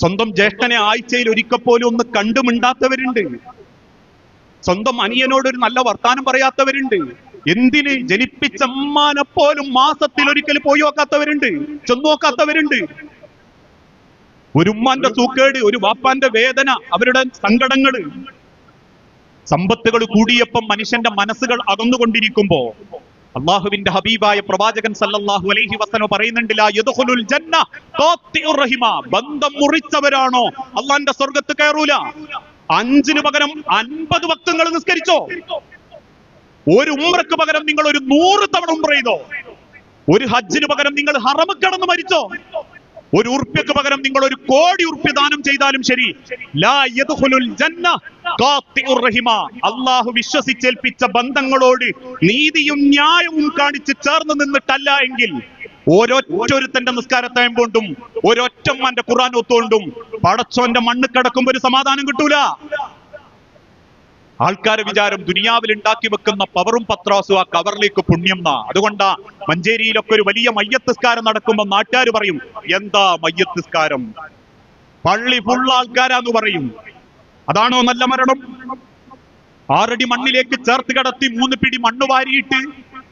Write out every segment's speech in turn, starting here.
സ്വന്തം ജ്യേഷ്ഠനെ ആഴ്ചയിൽ ഒരിക്കൽ പോലും ഒന്ന് കണ്ടുമിണ്ടാത്തവരുണ്ട്. സ്വന്തം അനിയനോട് ഒരു നല്ല വർത്താനം പറയാത്തവരുണ്ട്. എന്തിന് ജനിപ്പിച്ച അമ്മാനെ പോലും മാസത്തിൽ ഒരിക്കൽ പോയി നോക്കാത്തവരുണ്ട്? ചെന്നു നോക്കാത്തവരുണ്ട്. ഒരു ഉമ്മാന്റെ തൂക്കേട് ഒരു വാപ്പാന്റെ വേദന അവരുടെ സങ്കടങ്ങൾ. സമ്പത്തുകൾ കൂടിയപ്പം മനുഷ്യന്റെ മനസ്സുകൾ അകന്നുകൊണ്ടിരിക്കുമ്പോ അള്ളാഹുവിന്റെ ഹബീബായ പ്രവാചകൻ സല്ലല്ലാഹു അലൈഹി വസല്ലം പറയുന്നുണ്ടില്ല ബന്ധം മുറിച്ചവരാണോ? അള്ളാന്റെ സ്വർഗത്ത് കയറൂല. അഞ്ചിന് പകരം അൻപത് വക്തങ്ങൾ നിസ്കരിച്ചോ? ഒരു ഉമ്രക്ക് പകരം നിങ്ങൾ ഒരു നൂറ് തവണ ഉമ്ര ചെയ്തോ? ഒരു ഹജ്ജിന് പകരം നിങ്ങൾ ഹറമ് കടന്ന് മരിച്ചോ? ഒരു ഉറുപ്പ്യക്ക് പകരം നിങ്ങൾ ഒരു കോടി ഉറുപ്പ്യ ദാനം ചെയ്താലും ശരി. അള്ളാഹു വിശ്വസിച്ചേൽപ്പിച്ച ബന്ധങ്ങളോട് നീതിയും ന്യായവും കാണിച്ച് ചേർന്ന് നിന്നിട്ടല്ല എങ്കിൽ ഓരോറ്റൊരുത്തന്റെ നിസ്കാരത്തായം കൊണ്ടും ഒരൊറ്റമ്മന്റെ ഖുറാൻ ഒത്തുകൊണ്ടും പടച്ചോന്റെ മണ്ണ് കിടക്കുമ്പോ ഒരു സമാധാനം കിട്ടൂല. ആൾക്കാരെ വിചാരം ദുനിയാവിൽ ഉണ്ടാക്കി വെക്കുന്ന പവറും പത്രാസും ആ കവറിലേക്ക് പുണ്യം അതുകൊണ്ടാ മഞ്ചേരിയിലൊക്കെ ഒരു വലിയ മയ്യത്തിസ്കാരം നടക്കുമ്പോ നാട്ടുകാർ പറയും എന്താ മയ്യത്തിസ്കാരം? പള്ളി ഫുൾ ആൾക്കാരാന്ന് പറയും. അതാണോ നല്ല മരണം? ആറടി മണ്ണിലേക്ക് ചേർത്ത് കടത്തി മൂന്ന് പിടി മണ്ണ് വാരിയിട്ട്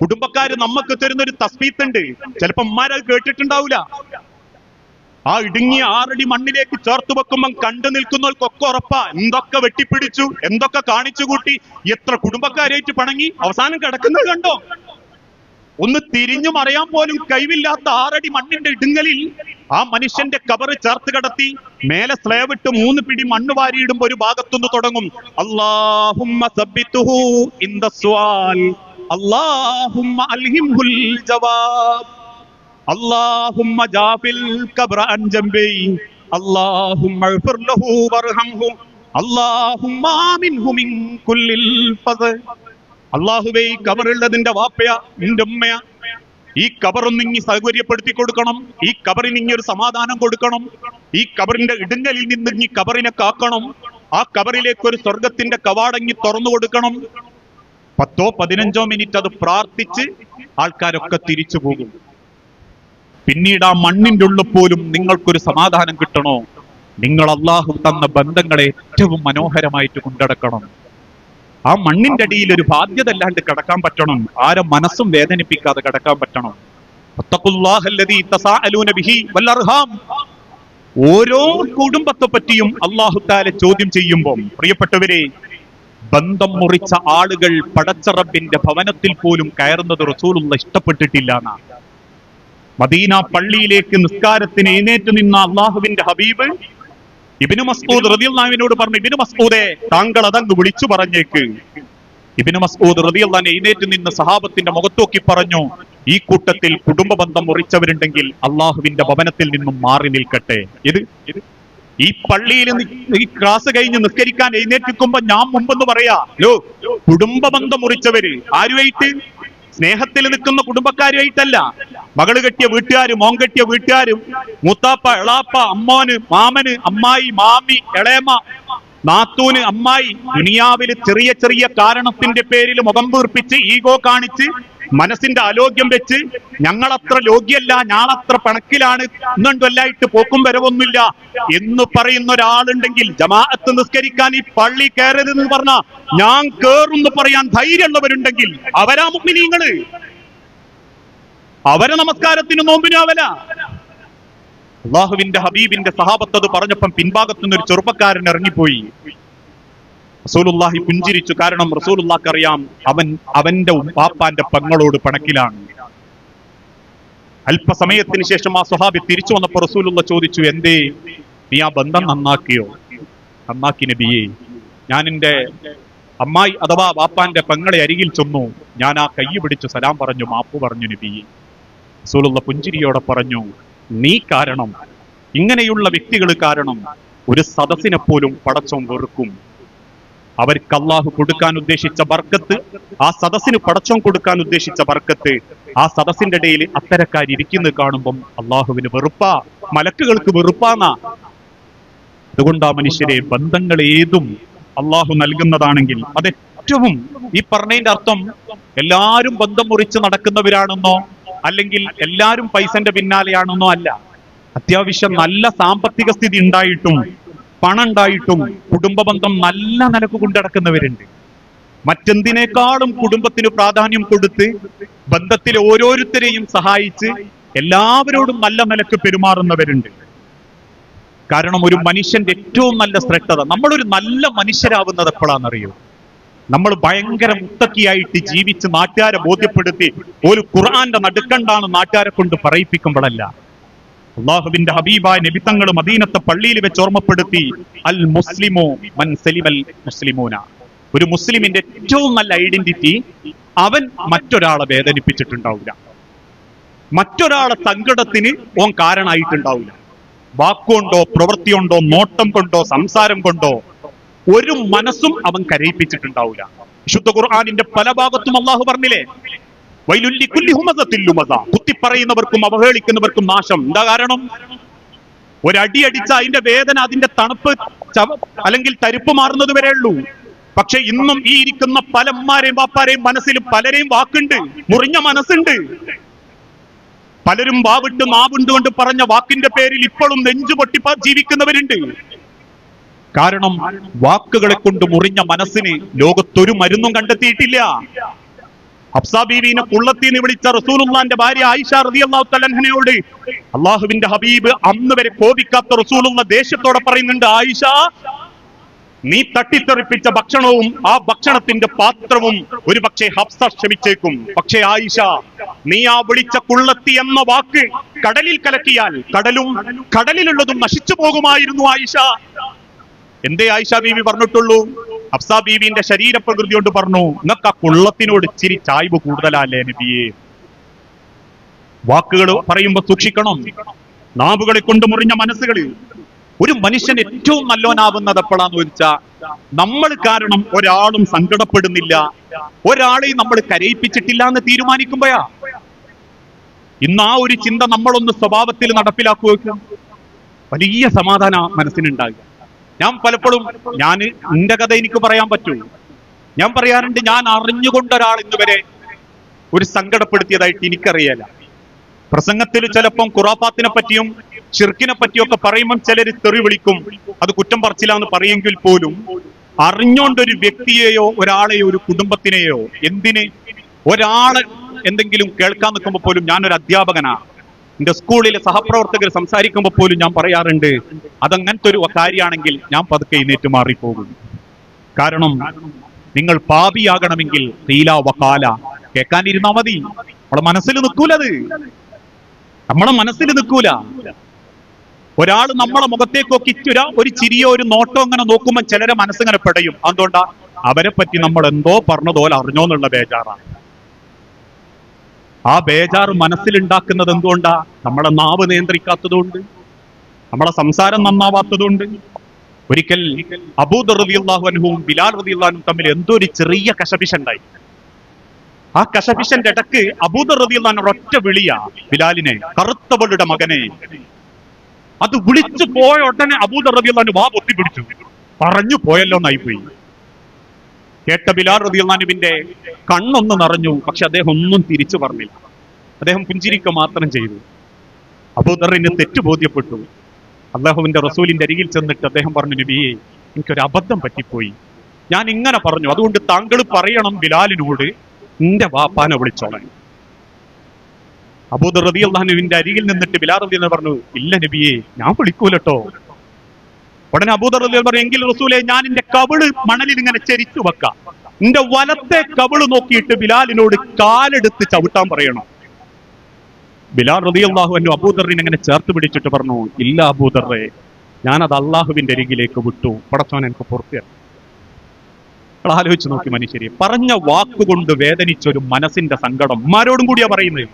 കുടുംബക്കാര് നമുക്ക് തരുന്ന ഒരു തസ്ബീത്തുണ്ട്. ചിലപ്പോ ഉമ്മാരത് കേട്ടിട്ടുണ്ടാവൂല. ആ ഇടുങ്ങിയ ആറടി മണ്ണിലേക്ക് ചേർത്ത് വെക്കുമ്പം കണ്ടു നിൽക്കുന്നവർക്കൊക്കെ ഉറപ്പാ. എന്തൊക്കെ വെട്ടിപ്പിടിച്ചു എന്തൊക്കെ കാണിച്ചു കൂട്ടി എത്ര കുടുംബക്കാരായിട്ട് പണങ്ങി അവസാനം കിടക്കുന്നത് കണ്ടോ? ഒന്ന് തിരിഞ്ഞു മറിയാൻ പോലും കഴിവില്ലാത്ത ആറടി മണ്ണിന്റെ ഇടുങ്ങലിൽ ആ മനുഷ്യന്റെ കബറ് ചേർത്ത് കിടത്തി മേലെ സ്ലേവിട്ട് മൂന്ന് പിടി മണ്ണ് വാരിയിടുമ്പോ ഒരു ഭാഗത്തുനിന്ന് തുടങ്ങും. ദസ്വാൽ അല്ലാഹുമ്മ അൽഹിംഹുൽ ജവാബ്. اللهم جاف الكبر عن جنبي اللهم اغفر له وارحمه اللهم آمنه من كل الفضل അള്ളാഹുവേ ഈ കബറുള്ളതിന്റെ വാപ്പയാ നിന്റെ ഉമ്മയാ ഈ കബറൊന്ന് ഇങ്ങി സൗകര്യപ്പെടുത്തി കൊടുക്കണം ഈ കബറിന് ഇങ്ങി ഒരു സമാധാനം കൊടുക്കണം ഈ കബറിന്റെ ഇടുങ്ങലിൽ നിന്ന് ഇങ്ങി കബറിനെ കാക്കണം ആ കബറിലേക്ക് ഒരു സ്വർഗത്തിന്റെ കവാടങ്ങി തുറന്നു കൊടുക്കണം പത്തോ പതിനഞ്ചോ മിനിറ്റ് അത് പ്രാർത്ഥിച്ച് ആൾക്കാരൊക്കെ തിരിച്ചു പോകും പിന്നീട് ആ മണ്ണിന്റെ ഉള്ളിൽ പോലും നിങ്ങൾക്കൊരു സമാധാനം കിട്ടണോ? നിങ്ങൾ അള്ളാഹു തന്ന ബന്ധങ്ങളെ ഏറ്റവും മനോഹരമായിട്ട് കൊണ്ടടക്കണം. ആ മണ്ണിന്റെ അടിയിൽ ഒരു ബാധ്യത അല്ലാണ്ട് കിടക്കാൻ പറ്റണം. ആരും മനസ്സും വേദനിപ്പിക്കാതെ കിടക്കാൻ പറ്റണം. ഓരോ കുടുംബത്തെ പറ്റിയും അള്ളാഹു താല ചോദ്യം ചെയ്യുമ്പോൾ പ്രിയപ്പെട്ടവരെ ബന്ധം മുറിച്ച ആളുകൾ പടച്ചറബിന്റെ ഭവനത്തിൽ പോലും കയറുന്നത് റസൂലുള്ള ഇഷ്ടപ്പെട്ടിട്ടില്ല എന്നാണ്. മദീന പള്ളിയിലേക്ക് നിസ്കാരത്തിന് എഴുന്നേറ്റ് നിന്ന അള്ളാഹുവിന്റെ ഹബീബ് ഇബിനു മസ്ഊദ് റതിയല്ലാവിനോട് പറഞ്ഞു ഇബിനു മസ്ഊദെ താങ്കൾ അതങ്ങ് വിളിച്ചു പറഞ്ഞേക്ക്. ഇബിനു മസ്ഊദ് റതിയല്ലാൻ എഴുന്നേറ്റ് നിന്ന് സഹാബത്തിന്റെ മുഖത്തോക്കി പറഞ്ഞു ഈ കൂട്ടത്തിൽ കുടുംബ ബന്ധം മുറിച്ചവരുണ്ടെങ്കിൽ അള്ളാഹുവിന്റെ ഭവനത്തിൽ നിന്നും മാറി നിൽക്കട്ടെ. ഇത് ഈ പള്ളിയിൽ ഈ ക്ലാസ് കഴിഞ്ഞ് നിസ്കരിക്കാൻ എഴുന്നേറ്റിക്കുമ്പോ ഞാൻ മുമ്പെന്ന് പറയാ ലോ കുടുംബ ബന്ധം മുറിച്ചവര് ആരുമായിട്ട്? സ്നേഹത്തിൽ നിൽക്കുന്ന കുടുംബക്കാരുമായിട്ടല്ല. മകൾ കെട്ടിയ വീട്ടുകാരും മോൻ കെട്ടിയ വീട്ടുകാരും മൂത്താപ്പ എളാപ്പ അമ്മോന് മാമന് അമ്മായി മാമി എളേമ നാത്തൂന് അമ്മായി ദുനിയാവിൽ ചെറിയ ചെറിയ കാരണത്തിന്റെ പേരിൽ മുഖം വീർപ്പിച്ച് ഈഗോ കാണിച്ച് മനസ്സിന്റെ ആലോക്യം വെച്ച് ഞങ്ങളത്ര യോഗ്യല്ല ഞാളത്ര പണക്കിലാണ് ഇന്നുണ്ടല്ലായിട്ട് പോക്കും വരവൊന്നുമില്ല എന്ന് പറയുന്ന ഒരാളുണ്ടെങ്കിൽ ജമാഅത്ത് നിസ്കരിക്കാൻ ഈ പള്ളി കയറരുതെന്ന് പറഞ്ഞ ഞാൻ കേറുന്നു പറയാൻ ധൈര്യമുള്ളവരുണ്ടെങ്കിൽ അവരാ മുഗ്മിനീങ്ങൾ അവരെ നമസ്കാരത്തിന് നോമ്പിനും അവല അള്ളാഹുവിന്റെ ഹബീബിന്റെ സഹാബത്ത് അത് പറഞ്ഞപ്പം പിൻഭാഗത്തുനിന്ന് ഒരു ചെറുപ്പക്കാരൻ ഇറങ്ങിപ്പോയി. റസൂലുള്ളാഹി പുഞ്ചിരിച്ചു. കാരണം റസൂലുല്ലാക്ക് അറിയാം അവൻ അവന്റെ പാപ്പാന്റെ പെങ്ങളോട് പണക്കിലാണ്. അല്പസമയത്തിന് ശേഷം ആ സ്വഹാബി തിരിച്ചു വന്നപ്പോ റസൂലുള്ള ചോദിച്ചു എന്തേ നീ ആ ബന്ധം നന്നാക്കിയോ? നന്നാക്കി നബിയെ ഞാൻ എന്റെ അമ്മായി അഥവാ വാപ്പാന്റെ പെങ്ങളെ അരികിൽ ചെന്നു. ഞാൻ ആ കൈ പിടിച്ചു സലാം പറഞ്ഞു മാപ്പ് പറഞ്ഞു നബിയെ. റസൂലുള്ള പുഞ്ചിരിയോടെ പറഞ്ഞു നീ കാരണം. ഇങ്ങനെയുള്ള വ്യക്തികൾ കാരണം. ഒരു സദസ്സിനെ പോലും പടച്ചോൻ വെറുക്കും. അവർക്ക് അള്ളാഹു കൊടുക്കാൻ ഉദ്ദേശിച്ച ബർക്കത്ത് ആ സദസ്സിന് പടച്ചോൻ കൊടുക്കാൻ ഉദ്ദേശിച്ച ബർക്കത്ത് ആ സദസ്സിന്റെ ഇടയിൽ അത്തരക്കാരിയ്ക്കുന്നത് കാണുമ്പം അള്ളാഹുവിന് വെറുപ്പാ. മലക്കുകൾക്ക് വെറുപ്പാന്ന. അതുകൊണ്ട് മനുഷ്യരെ ബന്ധങ്ങൾ ഏതും അള്ളാഹു നൽകുന്നതാണെങ്കിൽ അത് ഏറ്റവും ഈ പറഞ്ഞതിന്റെ അർത്ഥം എല്ലാരും ബന്ധം മുറിച്ച് നടക്കുന്നവരാണെന്നോ അല്ലെങ്കിൽ എല്ലാരും പൈസന്റെ പിന്നാലെയാണെന്നോ അല്ല. അത്യാവശ്യം നല്ല സാമ്പത്തിക സ്ഥിതി ഉണ്ടായിട്ടും പണം ഉണ്ടായിട്ടും കുടുംബ ബന്ധം നല്ല നിലയ്ക്ക് കൊണ്ടടക്കുന്നവരുണ്ട് മറ്റെന്തിനേക്കാളും കുടുംബത്തിന് പ്രാധാന്യം കൊടുത്ത് ബന്ധത്തിലെ ഓരോരുത്തരെയും സഹായിച്ച് എല്ലാവരോടും നല്ല നിലയ്ക്ക് പെരുമാറുന്നവരുണ്ട്. കാരണം ഒരു മനുഷ്യന്റെ ഏറ്റവും നല്ല ശ്രദ്ധത നമ്മളൊരു നല്ല മനുഷ്യരാവുന്നത് എപ്പോഴാണെന്നറിയോ? നമ്മൾ ഭയങ്കര മുത്തക്കിയായിട്ട് ജീവിച്ച് നാട്ടുകാരെ ബോധ്യപ്പെടുത്തി ഒരു ഖുർആന്റെ നടുക്കണ്ടാണ് നാട്ടുകാരെ കൊണ്ട് പറയിപ്പിക്കുമ്പോഴല്ല. അള്ളാഹുബിന്റെ ഹബീബായ നബിത്തങ്ങൾ മദീനത്തെ പള്ളിയിൽ വെച്ച് ഓർമ്മപ്പെടുത്തി അൽ മുസ്ലിമോ മൻ സലിമൽ മുസ്ലിമോന. ഒരു മുസ്ലിമിന്റെ ഏറ്റവും നല്ല ഐഡന്റിറ്റി അവൻ മറ്റൊരാളെ വേദനിപ്പിച്ചിട്ടുണ്ടാവില്ല. മറ്റൊരാളെ സങ്കടത്തിന് ഓൻ കാരണമായിട്ടുണ്ടാവില്ല. വാക്കുകൊണ്ടോ പ്രവൃത്തിയുണ്ടോ നോട്ടം കൊണ്ടോ സംസാരം കൊണ്ടോ ഒരു മനസ്സും അവൻ കരയിപ്പിച്ചിട്ടുണ്ടാവില്ല വിശുദ്ധ ഖുർആാനിന്റെ പല ഭാഗത്തും അള്ളാഹു പറഞ്ഞില്ലേ? കുത്തിപ്പറയുന്നവർക്കും അവഹേളിക്കുന്നവർക്കും നാശം. എന്താ കാരണം? ഒരടി അടിച്ച അതിന്റെ വേദന അതിന്റെ തണുപ്പ് അല്ലെങ്കിൽ തരിപ്പ് മാറുന്നത് വരെ ഉള്ളൂ. പക്ഷെ ഇന്നും ഈ ഇരിക്കുന്ന പലന്മാരെയും വാപ്പാരെയും മനസ്സിൽ പലരെയും വാക്കുണ്ട്. മുറിഞ്ഞ മനസ്സുണ്ട്. പലരും വാവിട്ട് മാവുണ്ട് കൊണ്ട് പറഞ്ഞ വാക്കിന്റെ പേരിൽ ഇപ്പോഴും നെഞ്ചു പൊട്ടി ജീവിക്കുന്നവരുണ്ട്. കാരണം വാക്കുകളെ കൊണ്ട് മുറിഞ്ഞ മനസ്സിന് ലോകത്തൊരു മരുന്നും കണ്ടെത്തിയിട്ടില്ല. ഹബ്സ ബീവിനെ കുള്ളത്തിന്ന് വിളിച്ച റസൂലുള്ളാന്റെ ഭാര്യ ആയിഷ റളിയല്ലാഹു തലഹനയോട് അള്ളാഹുവിന്റെ ഹബീബ് അന്ന് വരെ കോപിക്കാത്ത റസൂലുള്ള ദേഷ്യത്തോടെ പറയുന്നുണ്ട് ആയിഷ നീ തട്ടിത്തെറിപ്പിച്ച ഭക്ഷണവും ആ ഭക്ഷണത്തിന്റെ പാത്രവും ഒരു പക്ഷേ ഹബ്സ ക്ഷമിച്ചേക്കും. പക്ഷേ ആയിഷ നീ ആ വിളിച്ച കുള്ളത്തി എന്ന വാക്ക് കടലിൽ കലക്കിയാൽ കടലും കടലിലുള്ളതും നശിച്ചു പോകുമായിരുന്നു ആയിഷ. എന്തേ ആയിഷ ബീവി പറഞ്ഞിട്ടുള്ളൂ? അഫ്സ ബീവിന്റെ ശരീരപ്രകൃതി കൊണ്ട് പറഞ്ഞു നിങ്ങൾക്ക് ആ കുള്ളത്തിനോട് ഇച്ചിരി ചായ്വ് കൂടുതലല്ലേ നബിയെ? വാക്കുകൾ പറയുമ്പോ സൂക്ഷിക്കണം. നാവുകളെ കൊണ്ട് മുറിഞ്ഞ മനസ്സുകളിൽ ഒരു മനുഷ്യൻ ഏറ്റവും നല്ലവനാവുന്നത് എപ്പോഴാന്ന് ചോദിച്ചാ നമ്മൾ കാരണം ഒരാളും സങ്കടപ്പെടുന്നില്ല. ഒരാളെയും നമ്മൾ കരയിപ്പിച്ചിട്ടില്ല എന്ന് തീരുമാനിക്കുമ്പോഴാ. ഇന്ന് ആ ഒരു ചിന്ത നമ്മളൊന്ന് സ്വഭാവത്തിൽ നടപ്പിലാക്കുക വലിയ സമാധാന മനസ്സിനുണ്ടാകുക. ഞാൻ പലപ്പോഴും ഞാൻ എന്റെ കഥ എനിക്ക് പറയാൻ പറ്റൂ. ഞാൻ പറയാറുണ്ട് ഞാൻ അറിഞ്ഞുകൊണ്ട് ഒരാൾ ഇന്നുവരെ ഒരു സങ്കടപ്പെടുത്തിയതായിട്ട് എനിക്കറിയില്ല പ്രസംഗത്തിൽ ചിലപ്പം ഖുറാഫാത്തിനെ പറ്റിയും ഷിർക്കിനെ പറ്റിയും ഒക്കെ പറയുമ്പം ചിലർ തെറി വിളിക്കും. അത് കുറ്റം പറച്ചില്ലാന്ന് പറയുമെങ്കിൽ പോലും അറിഞ്ഞോണ്ടൊരു വ്യക്തിയെയോ ഒരാളെയോ ഒരു കുടുംബത്തിനെയോ എന്തിന്? ഒരാളെ എന്തെങ്കിലും കേൾക്കാൻ നിൽക്കുമ്പോൾ പോലും ഞാനൊരു അധ്യാപകനാ. എന്റെ സ്കൂളിലെ സഹപ്രവർത്തകർ സംസാരിക്കുമ്പോൾ പോലും ഞാൻ പറയാറുണ്ട് അതങ്ങനത്തെ ഒരു കാര്യമാണെങ്കിൽ ഞാൻ പതുക്കെ എഴുന്നേറ്റ് മാറിപ്പോകും. കാരണം നിങ്ങൾ പാപിയാകണമെങ്കിൽ തീല വക്കാല കേൾക്കാനിരുന്നാ മതി. നമ്മളെ മനസ്സിൽ നിൽക്കൂലത്. നമ്മളെ മനസ്സിൽ നിൽക്കൂല. ഒരാൾ നമ്മളെ മുഖത്തേക്കോ കിറ്റുര ഒരു ചിരിയോ ഒരു നോട്ടോ അങ്ങനെ നോക്കുമ്പോൾ ചിലരെ മനസ്സിങ്ങനെ പെടയും. അതുകൊണ്ടാ അവരെ പറ്റി നമ്മൾ എന്തോ പറഞ്ഞതോലെ അറിഞ്ഞോന്നുള്ള ബേജാറാണ്. ആ ബേജാറ് മനസ്സിലുണ്ടാക്കുന്നത് എന്തുകൊണ്ടാ? നമ്മളെ നാവ് നിയന്ത്രിക്കാത്തതുകൊണ്ട്. നമ്മളെ സംസാരം നന്നാവാത്തതുകൊണ്ട്. ഒരിക്കൽ അബൂദർ അൻഹുവും ബിലാൽ റളിയല്ലാഹുവും തമ്മിൽ എന്തോ ഒരു ചെറിയ കശപിശുണ്ടായി. ആ കശപിശന്റെ ഇടയ്ക്ക് അബൂദർ റളിയല്ലാഹു ഒറ്റ വിളിയാ ബിലാലിനെ കറുത്തവളുടെ മകനെ. അത് വിളിച്ചു പോയ ഉടനെ അബൂദർ റളിയല്ലാഹു വാ പൊത്തി പിടിച്ചു പറഞ്ഞു പോയല്ലോ പോയി. കേട്ട ബിലാൽ റളിയല്ലാഹുവിന്റെ കണ്ണൊന്ന് നിറഞ്ഞു പക്ഷെ അദ്ദേഹം ഒന്നും തിരിച്ചു പറഞ്ഞില്ല. അദ്ദേഹം പുഞ്ചിരിക്ക മാത്രം ചെയ്തു. അബൂദറിന് തെറ്റ് ബോധ്യപ്പെട്ടു. അള്ളാഹുവിന്റെ റസൂലിന്റെ അരികിൽ ചെന്നിട്ട് അദ്ദേഹം പറഞ്ഞു നബിയെ എനിക്കൊരു അബദ്ധം പറ്റിപ്പോയി. ഞാൻ ഇങ്ങനെ പറഞ്ഞു അതുകൊണ്ട് താങ്കൾ പറയണം ബിലാലിനോട് എന്റെ വാപ്പാനെ വിളിച്ചോളാൻ. അബൂദർ റബി അള്ളാഹുവിന്റെ അരികിൽ നിന്നിട്ട് ബിലാൽ റതി പറഞ്ഞു ഇല്ല നബിയെ ഞാൻ വിളിക്കൂലട്ടോ. ഉടനെ അബൂദർ പറയും എങ്കിൽ റസൂലെ ഞാൻ എന്റെ കവിൾ മണലിൽ ഇങ്ങനെ ചരിച്ചു വെക്കാം. എന്റെ വലത്തെ കവിൾ നോക്കിയിട്ട് ബിലാലിനോട് കാലെടുത്ത് ചവിട്ടാൻ പറയണം. ബിലാൽ റളിയല്ലാഹു അൻഹു അബൂദറിനെ എങ്ങനെ ചേർത്ത് പിടിച്ചിട്ട് പറഞ്ഞു ഇല്ല അബൂദറെ ഞാനത് അള്ളാഹുവിന്റെ അരികിലേക്ക് വിട്ടു. പടച്ചോൻ എനിക്ക് പുറത്തു നിങ്ങൾ ആലോചിച്ച് നോക്കി മനുഷ്യരെ പറഞ്ഞ വാക്കുകൊണ്ട് വേദനിച്ച ഒരു മനസ്സിന്റെ സങ്കടം മാരോടും കൂടിയാ പറയുന്നത്?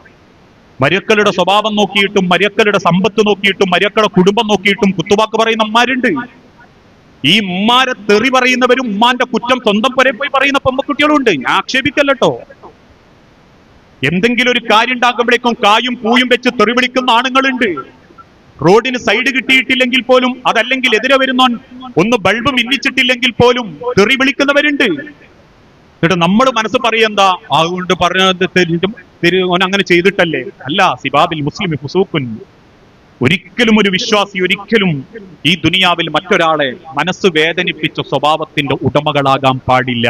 മര്യക്കളുടെ സ്വഭാവം നോക്കിയിട്ടും മരിയക്കളുടെ സമ്പത്ത് നോക്കിയിട്ടും മരിയക്കളുടെ കുടുംബം നോക്കിയിട്ടും കുത്തുവാക്ക് പറയുന്ന അമ്മമാരുണ്ട് ഈ ഉമ്മാരെ തെറി പറയുന്നവരും ഉമ്മാന്റെ കുറ്റം സ്വന്തം പുരയിൽ പോയി പറയുന്ന പെമ്മക്കുട്ടികളും ഉണ്ട് ഞാൻ ആക്ഷേപിക്കല്ലോ എന്തെങ്കിലും ഒരു കാര്യം ഉണ്ടാക്കുമ്പോഴേക്കും കായും പൂയും വെച്ച് തെറി വിളിക്കുന്ന ആണുങ്ങളുണ്ട്. റോഡിന് സൈഡ് കിട്ടിയിട്ടില്ലെങ്കിൽ പോലും അതല്ലെങ്കിൽ എതിരെ വരുന്നോൻ ഒന്ന് ബൾബ് മിന്നിച്ചിട്ടില്ലെങ്കിൽ പോലും തെറി വിളിക്കുന്നവരുണ്ട്. എന്നിട്ട് നമ്മൾ മനസ്സ് പറയെന്താ അതുകൊണ്ട് പറഞ്ഞത് തെരി- ഓൻ അങ്ങനെ ചെയ്തിട്ടല്ലേ? അല്ല സിബാബിൽ മുസ്ലിം ഫുസൂക്കുൻ ഒരിക്കലും ഒരു വിശ്വാസി ഒരിക്കലും ഈ ദുനിയാവിൽ മറ്റൊരാളെ മനസ്സ് വേദനിപ്പിച്ച സ്വഭാവത്തിന്റെ ഉടമകളാകാൻ പാടില്ല.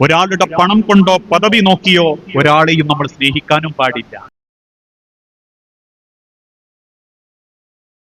ഒരാളുടെ പണം കൊണ്ടോ പദവി നോക്കിയോ ഒരാളെയും നമ്മൾ സ്നേഹിക്കാനും പാടില്ല.